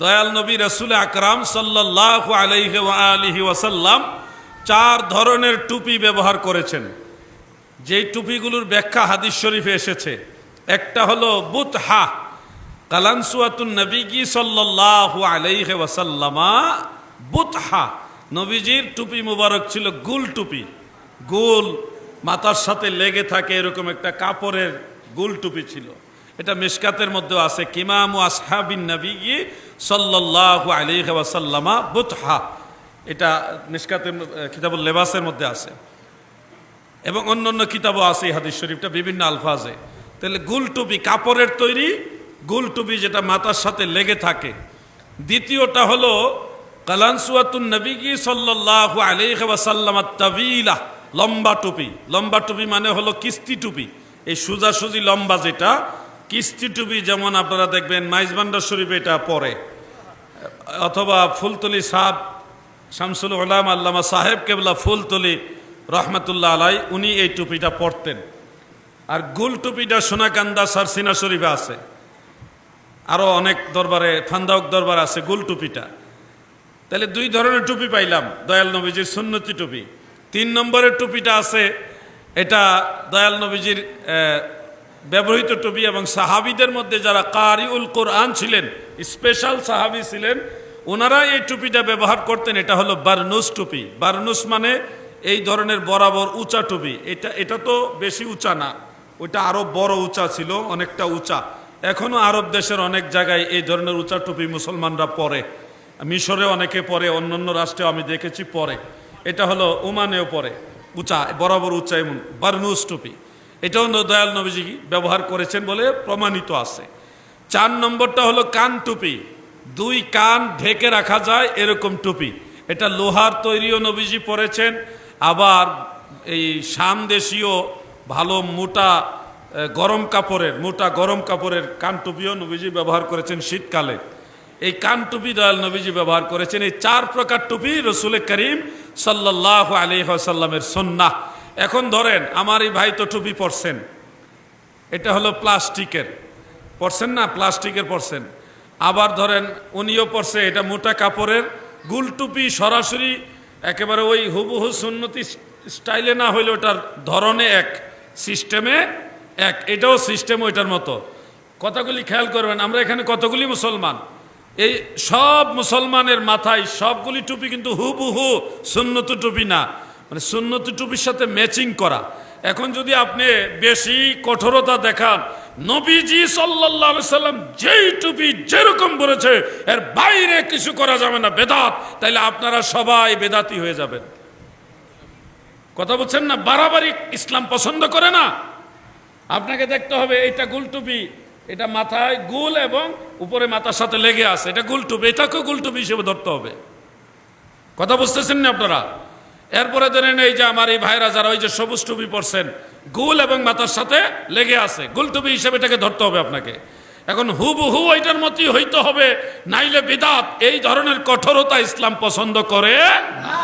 দয়াল নবী রসুল আকরাম সাল্লাহ আলাইহি আলিহি ওয়াসাল্লাম চার ধরনের টুপি ব্যবহার করেছেন। যেই টুপিগুলোর ব্যাখ্যা হাদিস শরীফে এসেছে। একটা হলো বুতহা, কালানসুয়াতুন নবীজি সাল্লাহ আলাইহি ওয়াসাল্লামা বুত হা নবীজির টুপি মুবারক ছিল গুল টুপি। গুল মাথার সাথে লেগে থাকে এরকম একটা কাপড়ের গুল টুপি ছিল। এটা মিসকাতের মধ্যেও আছে, কিমাম আসহাবিন নবী সাল্লাহ আলাইহি ওয়াসাল্লামা বুতহা। এটা মিশকাতের, কিতাবুল লেবাসের মধ্যে আছে। এবং অন্য অন্য কিতাবও আছে হাদিস শরীফটা, বিভিন্ন আলফাজে। তাহলে গুল টুপি কাপড়ের তৈরি গুল টুপি যেটা মাথার সাথে লেগে থাকে। দ্বিতীয়টা হলো, কালানসুয়াতুন নবীজি সাল্লাহ আলাইহি ওয়াসাল্লাম তাবিলা, লম্বা টুপি। লম্বা টুপি মানে হলো কিস্তি টুপি। এই সোজাসুজি লম্বা যেটা কিস্তি টুপি যেমন আপনারা দেখবেন মাইজবান্ডার শরীফে এটা পরে। অথবা ফুলতলি সাহ শামসুল ওলাম আল্লামা সাহেব কেবলা ফুলতলি রহমতুল্লাহ আলাই, উনি এই টুপিটা পরতেন। আর গুল টুপিটা সোনাকান্দা সারসিনা শরীফে আছে। আরও অনেক দরবারে, ফান্দাউক দরবার আছে গুল টুপিটা। তাহলে দুই ধরনের টুপি পাইলাম, দয়াল নবীজির সুন্নতি টুপি। তিন নম্বরের টুপিটা আছে, এটা দয়াল নবীজির ব্যবহৃত টুপি এবং সাহাবিদের মধ্যে যারা কারিউল কোরআন ছিলেন স্পেশাল সাহাবি ছিলেন, ওনারা এই টুপিটা ব্যবহার করতেন, এটা হলো বার্নুস টুপি। বার্নুস মানে এই ধরনের বরাবর উঁচা টুপি। এটা এটা তো বেশি উঁচা না, ওইটা আরও বড় উঁচা ছিল, অনেকটা উঁচা। এখনও আরব দেশের অনেক জায়গায় এই ধরনের উঁচা টুপি মুসলমানরা পরে। মিশরে অনেকে পরে, অন্যান্য রাষ্ট্রেও আমি দেখেছি পরে। এটা হলো ওমানেও পরে, উঁচা, বরাবর উঁচা এমন, বারনুস টুপি। এটাও দয়াল নবীজি ব্যবহার করেছেন বলে প্রমাণিত আছে। চার নম্বরটা হলো কান টুপি। দুই কান ঢেকে রাখা যায় এরকম টুপি। এটা লোহার তৈরিও নবীজি পরেছেন। আবার এই সামদেশীয় ভালো মোটা গরম কাপড়ের, মোটা গরম কাপড়ের কান টুপিও নবীজি ব্যবহার করেছেন শীতকালে। এই কান টুপি দয়াল নবীজি ব্যবহার করেছেন। এই চার প্রকার টুপি রসুল করিম সাল্লাহ আলিহাসাল্লামের সন্না এখন ধরেন আমার এই ভাই তো টুপি পরছেন। এটা হলো প্লাস্টিকের। পরছেন না? প্লাস্টিকের পরছেন। আবার ধরেন, উনিও পরছে, এটা মোটা কাপড়ের। গুল টুপি সরাসরি একেবারে ওই হুবহু সুন্নতি স্টাইলে না হইলে ওটার ধরনে এক, সিস্টেমে এক। এটাও সিস্টেম ওইটার মতো। কতগুলি খেয়াল করবেন, আমরা এখানে কতগুলি মুসলমান? এই সব মুসলমানের মাথায় সবগুলি টুপি কিন্তু হুবহু সুন্নত টুপি না। মানে সুন্নত টুপির সাথে ম্যাচিং করা। এখন যদি আপনি বেশি কঠোরতা দেখান, নবীজি আলাইহি সাল্লাম যেই টুপি যেরকম বলেছে, এর বাইরে কিছু করা যাবে না, বেদাত। তাইলে আপনারা সবাই বেদাতি হয়ে যাবেন। কথা বলছেন না? বাড়াবাড়ি ইসলাম পছন্দ করে না? আপনাকে দেখতে হবে, এটা গুল টুপি, এটা মাথায় গুল এবং উপরে মাথার সাথে লেগে আছে। এটা গুল টুপি, এটাকেও গুল টুপি হিসেবে ধরতে হবে। কথা বুঝতেছেন না আপনারা? এরপরে ধরেন এই যে আমার এই ভাইরা যারা ওই যে সবুজ টুপি পরছেন, গুল এবং মাথার সাথে লেগে আছে। গুল টুপি হিসেবে এটাকে ধরতে হবে আপনাকে। এখন হুবহু ওইটার মতই হইতে হবে, নাইলে বিদাত। এই ধরনের কঠোরতা ইসলাম পছন্দ করে না।